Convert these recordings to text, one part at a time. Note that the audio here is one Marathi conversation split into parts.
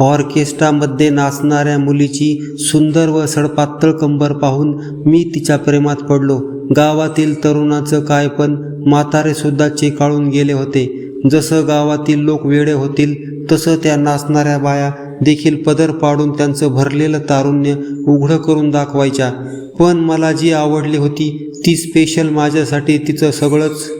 ऑर्केस्ट्रामध्ये नाचणाऱ्या मुलीची सुंदर व सडपातळ कंबर पाहून मी तिच्या प्रेमात पडलो. गावातील तरुणाचं काय पण म्हातारेसुद्धा चेकाळून गेले होते. जसं गावातील लोक वेडे होतील तसं त्या नाचणाऱ्या बाया देखील पदर पाडून त्यांचं भरलेलं तारुण्य उघडं करून दाखवायच्या. पण मला जी आवडली होती ती स्पेशल माझ्यासाठी तिचं सगळंच.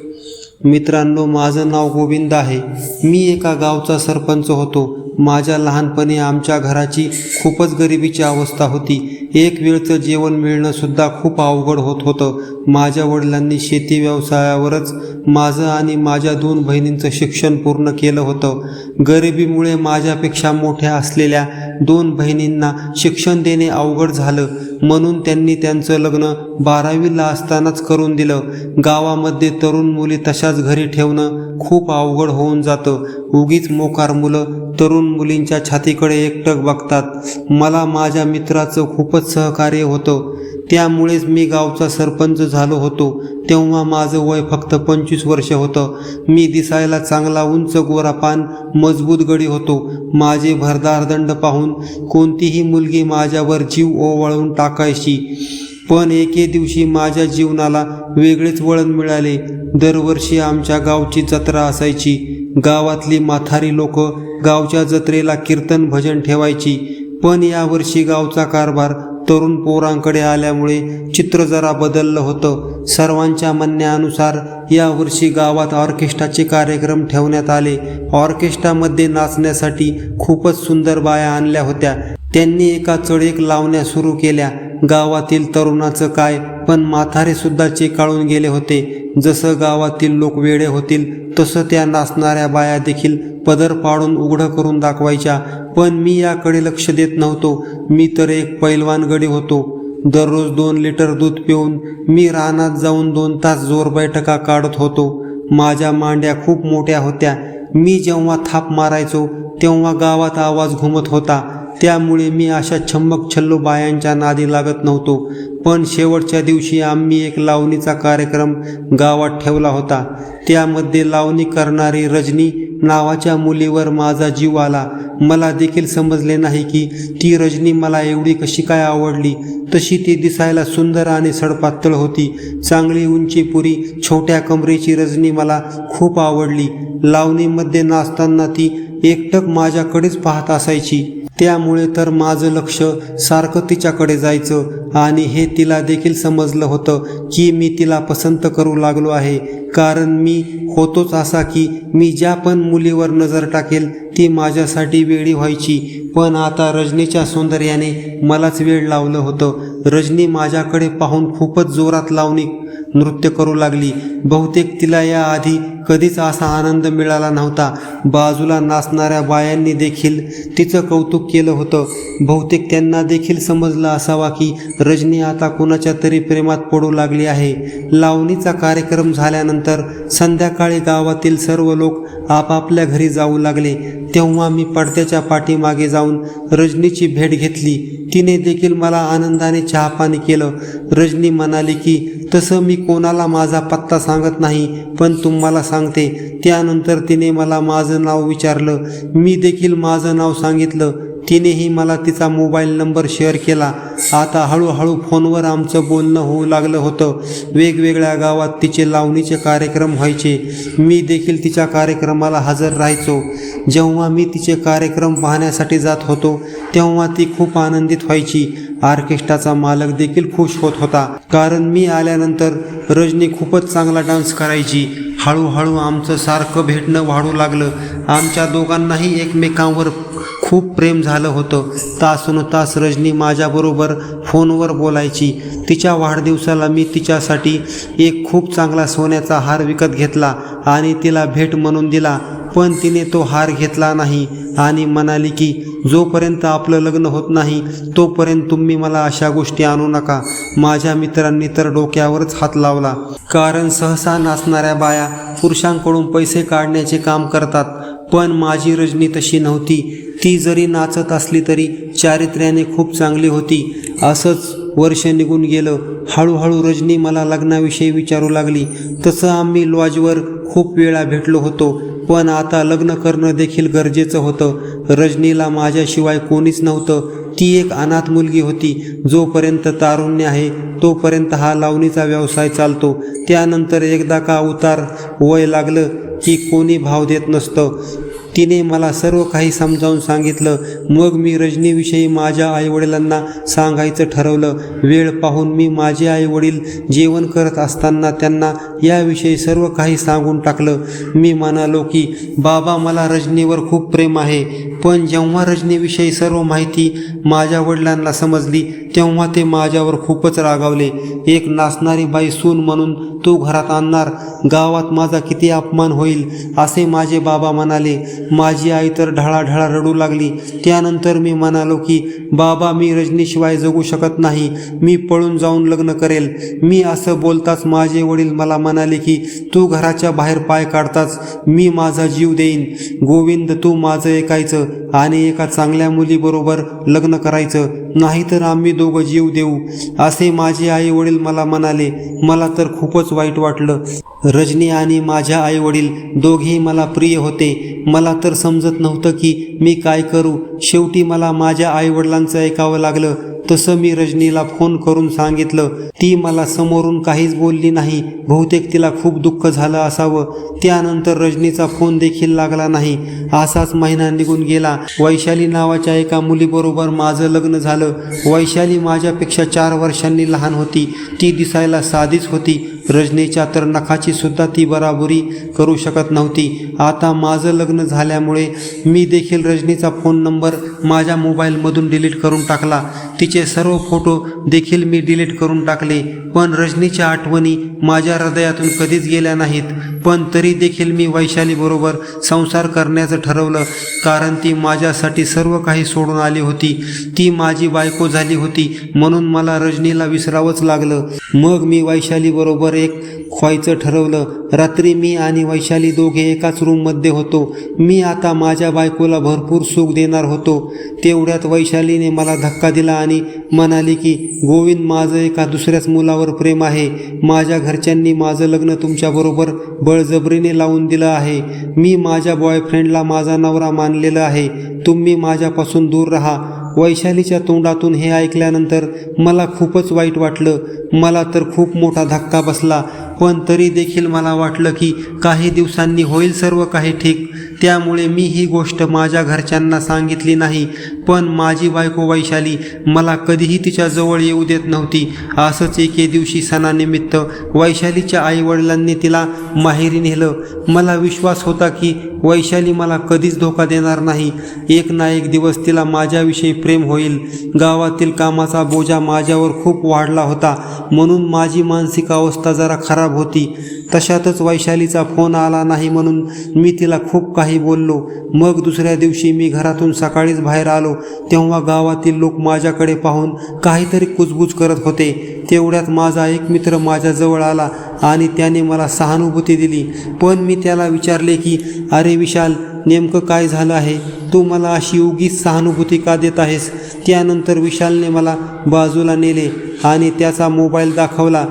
मित्रांनो माझं नाव गोविंद आहे. मी एका गावचा सरपंच होतो. माझ्या लहानपणी आमच्या घराची खूपच गरिबीची अवस्था होती. एक वेळचं जेवण मिळणंसुद्धा खूप अवघड होत होतं. माझ्या वडिलांनी शेती व्यवसायावरच माझं आणि माझ्या दोन बहिणींचं शिक्षण पूर्ण केलं होतं. गरिबीमुळे माझ्यापेक्षा मोठ्या असलेल्या दोन बहिणींना शिक्षण देणे अवघड झालं. म्हणून त्यांनी त्यांचं लग्न बारावीला असतानाच करून दिलं. गावामध्ये तरुण मुली तशाच घरी ठेवणं खूप अवघड होऊन जातं. उगीच मोकार मुलं तरुण मुलींच्या छातीकडे एकटक बघतात. मला माझ्या मित्राचं खूपच सहकार्य होतं. त्यामुळेच मी गावचा सरपंच झालो होतो. तेव्हा माझं वय फक्त पंचवीस वर्ष होतं. मी दिसायला चांगला उंच गोरापान मजबूत गडी होतो. माझे भरदार दंड पाहून कोणतीही मुलगी माझ्यावर जीव ओवाळून टाकायची. पण एके दिवशी माझ्या जीवनाला वेगळेच वळण मिळाले. दरवर्षी आमच्या गावची जत्रा असायची. गावातली माथारी लोक गावच्या जत्रेला कीर्तन भजन ठेवायची. पण यावर्षी गावचा कारभार तरुण पोरांकडे आल्यामुळे चित्र जरा बदललं होतं. सर्वांच्या म्हणण्यानुसार यावर्षी गावात ऑर्केस्ट्राचे कार्यक्रम ठेवण्यात आले. ऑर्केस्ट्रामध्ये नाचण्यासाठी खूपच सुंदर बाया आणल्या होत्या. त्यांनी एका चढेक लावण्या सुरू केल्या. गावातील तरुणाचं काय? पण म्हातारे सुद्धा चेकाळून गेले होते. जसं गावातील लोक वेडे होतील तसं त्या नाचणाऱ्या बाया देखील पदर पाडून उघडं करून दाखवायच्या. पण मी याकडे लक्ष देत नव्हतो. मी तर एक पैलवान गडी होतो. दररोज दोन लिटर दूध पिऊन मी रानात जाऊन दोन तास जोर बैठका काढत होतो. माझ्या मांड्या खूप मोठ्या होत्या. मी जेव्हा थाप मारायचो तेव्हा गावात आवाज घुमत होता. त्यामुळे मी अशा छम्मक छल्लो बायांच्या नादी लागत नव्हतो. पण शेवटच्या दिवशी आम्ही एक लावणीचा कार्यक्रम गावात ठेवला होता. त्यामध्ये लावणी करणारी रजनी नावाच्या मुलीवर माझा जीव आला. मला देखील समजले नाही की ती रजनी मला एवढी कशी काय आवडली. तशी ती दिसायला सुंदर आणि सडपातळ होती. चांगली उंची पुरी छोट्या कमरेची रजनी मला खूप आवडली. लावणीमध्ये नाचताना ती एकटक माझ्याकडेच पाहत असायची. त्यामुळे तर माझं लक्ष सारखं तिच्याकडे जायचं आणि हे तिला देखील समजलं होतं की मी तिला पसंत करू लागलो आहे. कारण मी होतोच असा की मी ज्या पण मुलीवर नजर टाकेल ती माझ्यासाठी वेळी व्हायची. पण आता रजनीच्या सौंदर्याने मलाच वेळ लावलं होतं. रजनी माझ्याकडे पाहून खूपच जोरात लावणी नृत्य करू लागली. बहुतेक तिला याआधी कधीच असा आनंद मिळाला नव्हता. बाजूला नाचणाऱ्या बायांनी देखील तिचं कौतुक केलं होतं. बहुतेक त्यांना देखील समजलं असावा की रजनी आता कुणाच्या तरी प्रेमात पडू लागली आहे. लावणीचा कार्यक्रम झाल्यानंतर संध्याकाळी गावातील सर्व लोक आपापल्या घरी जाऊ लागले. तेव्हा मी पडद्याच्या पाठीमागे जाऊन रजनीची भेट घेतली. तिने देखील मला आनंदाने चहापाणी केलं. रजनी म्हणाली की तसं मी कोणाला माझा पत्ता सांगत नाही पण तुम्हाला सांगते. त्यानंतर तिने मला माझं नाव विचारलं. मी देखील माझं नाव सांगितलं. तिनेही मला तिचा मोबाईल नंबर शेअर केला. आता हळूहळू फोनवर आमचं बोलणं होऊ लागलं होतं. वेगवेगळ्या गावात तिचे लावणीचे कार्यक्रम व्हायचे. मी देखील तिच्या कार्यक्रमाला हजर राहायचो. जेव्हा जेव्हा मी तिचे कार्यक्रम पाहण्यासाठी जात होतो तेव्हा ती खूप आनंदित व्हायची. ऑर्केस्ट्राचा मालक देखील खुश होत होता. कारण मी आल्यानंतर रजनी खूपच चांगला डान्स करायची. हळूहळू आमचं सारखं भेटणं वाढू लागलं. आमच्या दोघांनाही एकमेकांवर खूप प्रेम झालं होतं. तासन तास रजनी माझ्याबरोबर फोनवर बोलायची. तिच्या वाढदिवसाला मी तिच्यासाठी एक खूप चांगला सोन्याचा हार विकत घेतला आणि तिला भेट म्हणून दिला. पण तिने तो हार घेतला नाही आणि म्हणाली की जोपर्यंत आपलं लग्न होत नाही तोपर्यंत तुम्ही मला अशा गोष्टी आणू नका. माझ्या मित्रांनी तर डोक्यावरच हात लावला. कारण सहसा नाचणाऱ्या बाया पुरुषांकडून पैसे काढण्याचे काम करतात. पण माझी रजनी तशी नव्हती. ती जरी नाचत असली तरी चारित्र्याने खूप चांगली होती. असंच वर्ष निघून गेलं. हळूहळू रजनी मला लग्नाविषयी विचारू लागली. तसं आम्ही लॉजवर खूप वेळा भेटलो होतो पण आता लग्न करणं देखील गरजेचं होतं. रजनीला माझ्याशिवाय कोणीच नव्हतं. ती एक अनाथ मुलगी होती. जोपर्यंत तारुण्य आहे तोपर्यंत हा लावणीचा व्यवसाय चालतो. त्यानंतर एकदा का उतार वय लागलं की कोणी भाव देत नसतं. तिने मला सर्व काही समजावून सांगितलं. मग मी रजनीविषयी माझ्या आईवडिलांना सांगायचं ठरवलं. वेळ पाहून मी माझे आईवडील जेवण करत असताना त्यांना याविषयी सर्व काही सांगून टाकलं. मी म्हणालो की बाबा मला रजनीवर खूप प्रेम आहे. पण जेव्हा रजनीविषयी सर्व माहिती माझ्या वडिलांना समजली तेव्हा ते माझ्यावर खूपच रागावले. एक नाचणारी बाई सून म्हणून तू घरात आणणार. गावात माझा किती अपमान होईल असे माझे बाबा म्हणाले. माझी आई तर ढळाढळा रडू लागली. त्यानंतर मी म्हणालो की बाबा मी रजनीशिवाय जगू शकत नाही. मी पळून जाऊन लग्न करेल. मी असं बोलताच माझे वडील मला म्हणाले की तू घराच्या बाहेर पाय काढताच मी माझा जीव देईन. गोविंद तू माझं ऐकायचं आणि एका चांगल्या मुलीबरोबर लग्न करायचं. नाहीतर आम्ही दोघं जीव देऊ. असे माझे आई वडील मला म्हणाले. मला तर खूपच वाईट वाटलं. रजनी आणि माझ्या आई वडील दोघेही मला प्रिय होते. मला तर समजत नव्हतं की मी काय करू. शेवटी मला माझ्या आईवडिलांचं ऐकावं लागलं. तसं मी रजनीला फोन करून सांगितलं. ती मला समोरून काहीच बोलली नाही. बहुतेक तिला खूप दुःख झालं असावं. त्यानंतर रजनीचा फोन देखील लागला नाही. असाच महिना निघून गेला. वैशाली नावाच्या एका मुलीबरोबर माझं लग्न झालं. वैशाली माझ्यापेक्षा चार वर्षांनी लहान होती. ती दिसायला साधीच होती. रजनीच्या तर नखाची सुद्धा ती बराबरी करू शकत नव्हती. आता माझं लग्न झाल्यामुळे मी देखील रजनीचा फोन नंबर माझ्या मोबाईलमधून डिलीट करून टाकला. तिचे सर्व फोटो देखील मी डिलीट करून टाकले. पण रजनीच्या आठवणी माझ्या हृदयातून कधीच गेल्या नाहीत. पण तरी देखील मी वैशालीबरोबर संसार करण्याचं ठरवलं. कारण ती माझ्यासाठी सर्व काही सोडून आली होती. ती माझी बायको झाली होती म्हणून मला रजनीला विसरावंच लागलं. मग मी वैशालीबरोबर एक व्हायचं ठरवलं. रात्री मी आणि वैशाली दोघे एकाच रूममध्ये होतो. मी आता माझ्या बायकोला भरपूर सुख देणार होतो. तेवढ्यात वैशालीने मला धक्का दिला आणि म्हणाली की गोविंद माझं एका दुसऱ्याच मुलावर प्रेम आहे. माझ्या घरच्यांनी माझं लग्न तुमच्याबरोबर बळजबरीने लावून दिलं आहे. मी माझ्या बॉयफ्रेंडला माझा नवरा मानलेला आहे. तुम्ही माझ्यापासून दूर राहा. वैशालीच्या तोंडातून हे ऐकल्यानंतर मला खूपच वाईट वाटलं. मला तर खूप मोठा धक्का बसला. पण तरी देखील मला वाटलं की काही दिवसांनी होईल सर्व काही ठीक. त्यामुळे मी ही गोष्ट माझ्या घरच्यांना सांगितली नाही. पण माझी बायको वैशाली मला कधीही तिच्या जवळ येऊ देत नव्हती. असंच एके दिवशी सणानिमित्त वैशालीच्या आईवडिलांनी तिला माहेरी नेलं. मला विश्वास होता की वैशाली मला कधीच धोका देणार नाही. एक ना एक दिवस तिला माझ्याविषयी प्रेम होईल. गावातील कामाचा बोजा माझ्यावर खूप वाढला होता. म्हणून माझी मानसिक अवस्था जरा खराब होती. तशातच वैशालीचा फोन आला नाही म्हणून मी तिला खूप काही काही बोललो. मग दुसऱ्या दिवशी मी घरातून सकाळीच बाहेर आलो. तेव्हा गावातील लोक माझ्याकडे पाहून काहीतरी कुजबूज करत होते. तेवढ्यात माझा एक मित्र माझ्याजवळ आला आणि त्याने मला सहानुभूती दिली. पण मी त्याला विचारले की अरे विशाल नेमकं काय झालं आहे? तू मला अशी उगीच सहानुभूती का देत आहेस? त्यानंतर विशालने मला बाजूला नेले आणि त्याचा मोबाईल दाखवला.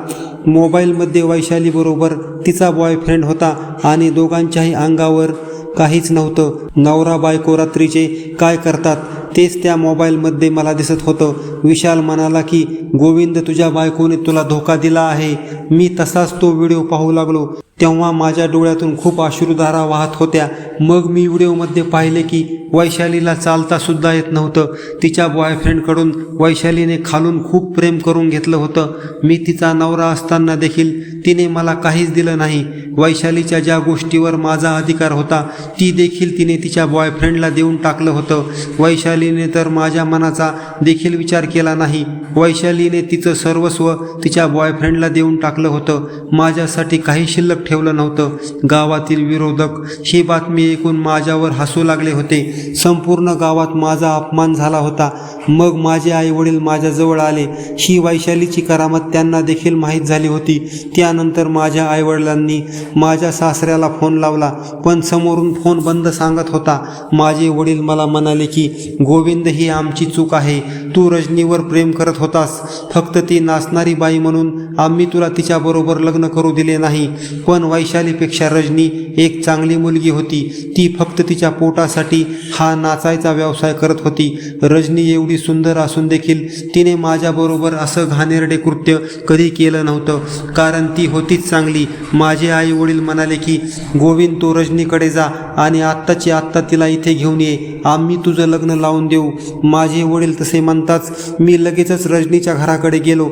मोबाईलमध्ये वैशालीबरोबर तिचा बॉयफ्रेंड होता आणि दोघांच्याही अंगावर काहीच नव्हतं. नवरा बायको रात्रीचे काय करतात? तेच त्या मोबाईलमध्ये मला दिसत होतं. विशाल म्हणाला की गोविंद तुझ्या बायकोने तुला धोका दिला आहे. मी तसाच तो व्हिडिओ पाहू लागलो. तेव्हा माझ्या डोळ्यातून खूप अश्रुधारा वाहत होत्या. मग मी व्हिडिओमध्ये पाहिले की वैशालीला चालता सुद्धा येत नव्हतं. तिच्या बॉयफ्रेंडकडून वैशालीने खालून खूप प्रेम करून घेतलं होतं. मी तिचा नवरा असताना देखील तिने मला काहीच दिलं नाही. वैशालीच्या ज्या गोष्टीवर माझा अधिकार होता ती देखील तिने तिच्या बॉयफ्रेंडला देऊन टाकलं होतं. वैशाली वैशालीने तर माझ्या मनाचा देखील विचार केला नाही. वैशालीने तिचं सर्वस्व तिच्या बॉयफ्रेंडला देऊन टाकलं होतं. माझ्यासाठी काही शिल्लक ठेवलं नव्हतं. गावातील विरोधक ही बातमी ऐकून माझ्यावर हसू लागले होते. संपूर्ण गावात माझा अपमान झाला होता. मग माझे आई वडील माझ्याजवळ आले. ही वैशालीची करामत त्यांना देखील माहीत झाली होती. त्यानंतर माझ्या आईवडिलांनी माझ्या सासऱ्याला फोन लावला. पण समोरून फोन बंद सांगत होता. माझे वडील मला म्हणाले की गोविंद ही आमची चूक आहे. तू रजनीवर प्रेम करत होतास. फक्त ती नाचणारी बाई म्हणून आम्ही तुला तिच्याबरोबर लग्न करू दिले नाही. पण वैशालीपेक्षा रजनी एक चांगली मुलगी होती. ती फक्त तिच्या पोटासाठी हा नाचायचा व्यवसाय करत होती. रजनी एवढी सुंदर असून देखील तिने माझ्याबरोबर असं घाणेरडे कृत्य कधी केलं नव्हतं. कारण ती होतीच चांगली. माझे आई वडील म्हणाले की गोविंद तू रजनीकडे जा आणि आत्ताची आत्ता तिला इथे घेऊन ये. आम्ही तुझं लग्न लावून देऊ. माझे वडील तसे म्हणताच मी लगेचच रजनीच्या घराकडे गेलो.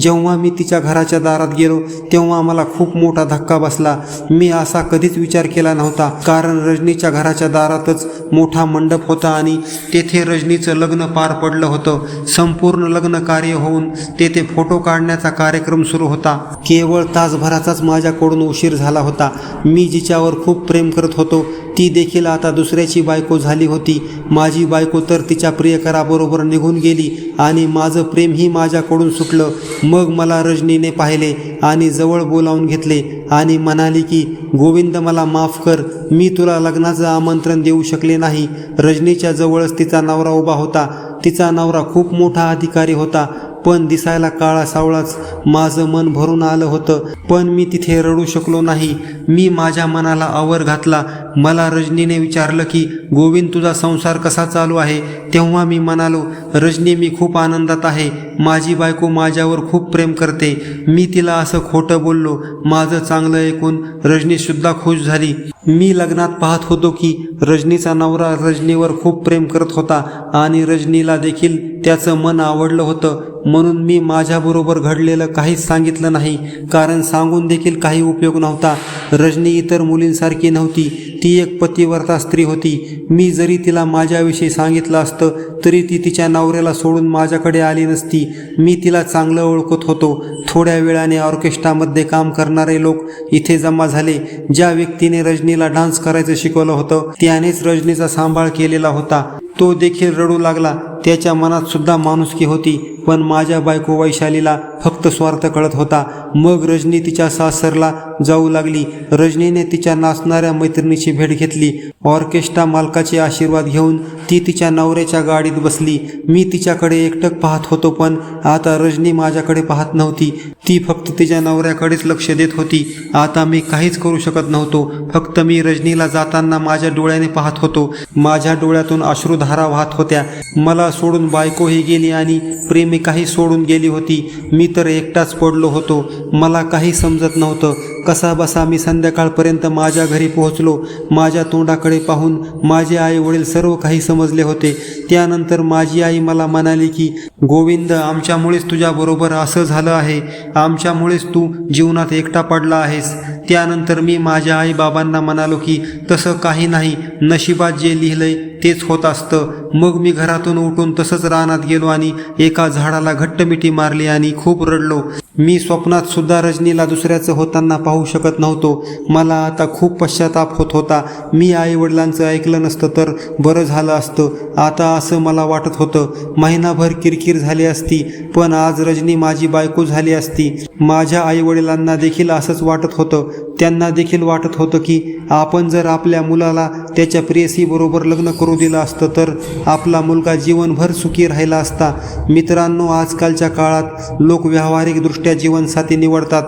जेव्हा मी तिच्या घराच्या दारात गेलो तेव्हा मला खूप मोठा धक्का बसला. मी असा कधीच विचार केला नव्हता. कारण रजनीच्या घराच्या दारातच मोठा मंडप होता आणि तेथे रजनीचं लग्न पार पडलं. पडलं होतं. संपूर्ण लग्न कार्य होऊन तेथे फोटो काढण्याचा कार्यक्रम सुरू होता. केवळ तासभराचाच माझ्याकडून उशीर झाला होता. मी जिच्यावर खूप प्रेम करत होतो ती देखील आता दुसऱ्याची बायको झाली होती. माझी बायको तर तिच्या प्रियकराबरोबर निघून गेली आणि माझं प्रेमही माझ्याकडून सुटलं. मग मला रजनीने पाहिले आणि जवळ बोलावून घेतले आणि म्हणाली की गोविंद मला माफ कर. मी तुला लग्नाचं आमंत्रण देऊ शकले नाही. रजनीच्या जवळच तिचा नवरा उभा होता. तिचा नवरा खूप मोठा अधिकारी होता पण दिसायला काळा सावळाच माझं मन भरून आलं होतं. पण मी तिथे रडू शकलो नाही. मी माझ्या मनाला आवर घातला. मला रजनीने विचारलं की गोविंद तुझा संसार कसा चालू आहे? तेव्हा मी म्हणालो रजनी मी खूप आनंदात आहे. माझी बायको माझ्यावर खूप प्रेम करते. मी तिला असं खोटं बोललो. माझं चांगलं ऐकून रजनीसुद्धा खुश झाली. मी लग्नात पाहत होतो की रजनीचा नवरा रजनीवर खूप प्रेम करत होता आणि रजनीला देखील त्याचं मन आवडलं होतं. म्हणून मी माझ्याबरोबर घडलेलं काहीच सांगितलं नाही. कारण सांगून देखील काही उपयोग नव्हता. रजनी इतर मुलींसारखी नव्हती. ती एक पतिव्रता स्त्री होती. मी जरी तिला माझ्याविषयी सांगितलं असतं तरी ती तिच्या नवऱ्याला सोडून माझ्याकडे आली नसती. मी तिला चांगलं ओळखत होतो. थोड्या वेळाने ऑर्केस्ट्रामध्ये काम करणारे लोक इथे जमा झाले. ज्या व्यक्तीने रजनीला डान्स करायचं शिकवलं होतं त्यानेच रजनीचा सांभाळ केलेला होता. तो देखील रडू लागला. त्याच्या मनात सुद्धा माणुसकी होती पण माझ्या बायको वैशालीला फक्त स्वार्थ कळत होता. मग रजनी तिच्या सासरला जाऊ लागली. रजनीने तिच्या नाचणाऱ्या मैत्रिणीची भेट घेतली. ऑर्केस्ट्रा मालकाचे आशीर्वाद घेऊन ती तिच्या नवऱ्याच्या गाडीत बसली. मी तिच्याकडे एकटक पाहत होतो पण आता रजनी माझ्याकडे पाहत नव्हती. ती फक्त तिच्या नवऱ्याकडेच लक्ष देत होती. आता मी काहीच करू शकत नव्हतो. फक्त मी रजनीला जाताना माझ्या डोळ्याने पाहत होतो. माझ्या डोळ्यातून धारा वाहत होत्या. मला सोडून बायकोही गेली आणि प्रेमिकाही सोडून गेली होती. मी तर एकटाच पडलो होतो. मला काही समजत नव्हतं. कसा बसा मी संध्याकाळपर्यंत माझ्या घरी पोहोचलो माझ्या तोंडाकडे पाहून माझे आई वडील सर्व काही समजले होते. त्यानंतर माझी आई मला म्हणाली की गोविंद आमच्यामुळेच तुझ्याबरोबर असं झालं आहे. आमच्यामुळेच तू जीवनात एकटा पडला आहेस. त्यानंतर मी माझ्या आईबाबांना म्हणालो की तसं काही नाही. नशिबात जे लिहिलंय तेच होत असतं. मग मी घरातून उठून तसंच रानात गेलो आणि एका झाडाला घट्ट मिठी मारली आणि खूप रडलो. मी स्वप्नात सुद्धा रजनीला दुसऱ्याचं होताना पाहू शकत नव्हतो. मला आता खूप पश्चाताप होत होता. मी आई वडिलांचं ऐकलं नसतं तर बरं झालं असतं. आता असं मला वाटत होतं. महिनाभर किरकिर झाली असती पण आज रजनी माझी बायको झाली असती. माझ्या आई वडिलांना देखील असंच वाटत होतं. त्यांना देखील वाटत होतं की आपण जर आपल्या मुलाला त्याच्या प्रेयसीबरोबर लग्न करू दिलं असतं तर आपला मुलगा जीवनभर सुखी राहिला असता. मित्रांनो आजकालच्या काळात लोक व्यावहारिकदृष्ट्या जीवनसाथी निवडतात.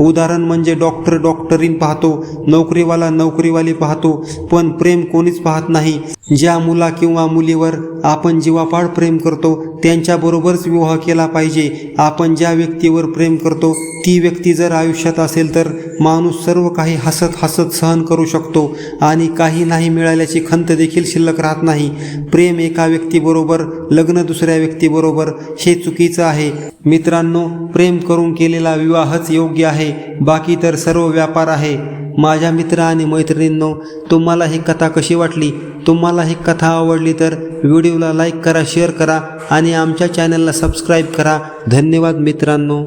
उदाहरण म्हणजे डॉक्टर डॉक्टरीन पाहतो नोकरीवाला नोकरीवाली पाहतो पण प्रेम कोणीच पाहत नाही. ज्या मुला किंवा मुलीवर आपण जीवापाड प्रेम करतो त्यांच्याबरोबरच विवाह केला पाहिजे. आपण ज्या व्यक्तीवर प्रेम करतो ती व्यक्ती जर आयुष्यात असेल तर माणूस सर्व काही हसत हसत सहन करू शकतो आणि काही नाही मिळाल्याची खंत देखील शिल्लक राहत नाही. प्रेम एका व्यक्तीबरोबर लग्न दुसऱ्या व्यक्तीबरोबर हे चुकीचं आहे. मित्रांनो प्रेम करून केलेला विवाहच योग्य आहे. बाकी तर सर्व व्यापार आहे. माझ्या मित्र आणि मैत्रिणींनो तुम्हाला ही कथा कशी वाटली? तुम्हाला ही कथा आवडली तर व्हिडिओला लाईक करा शेअर करा आणि आमच्या चॅनलला सबस्क्राईब करा. धन्यवाद मित्रांनो.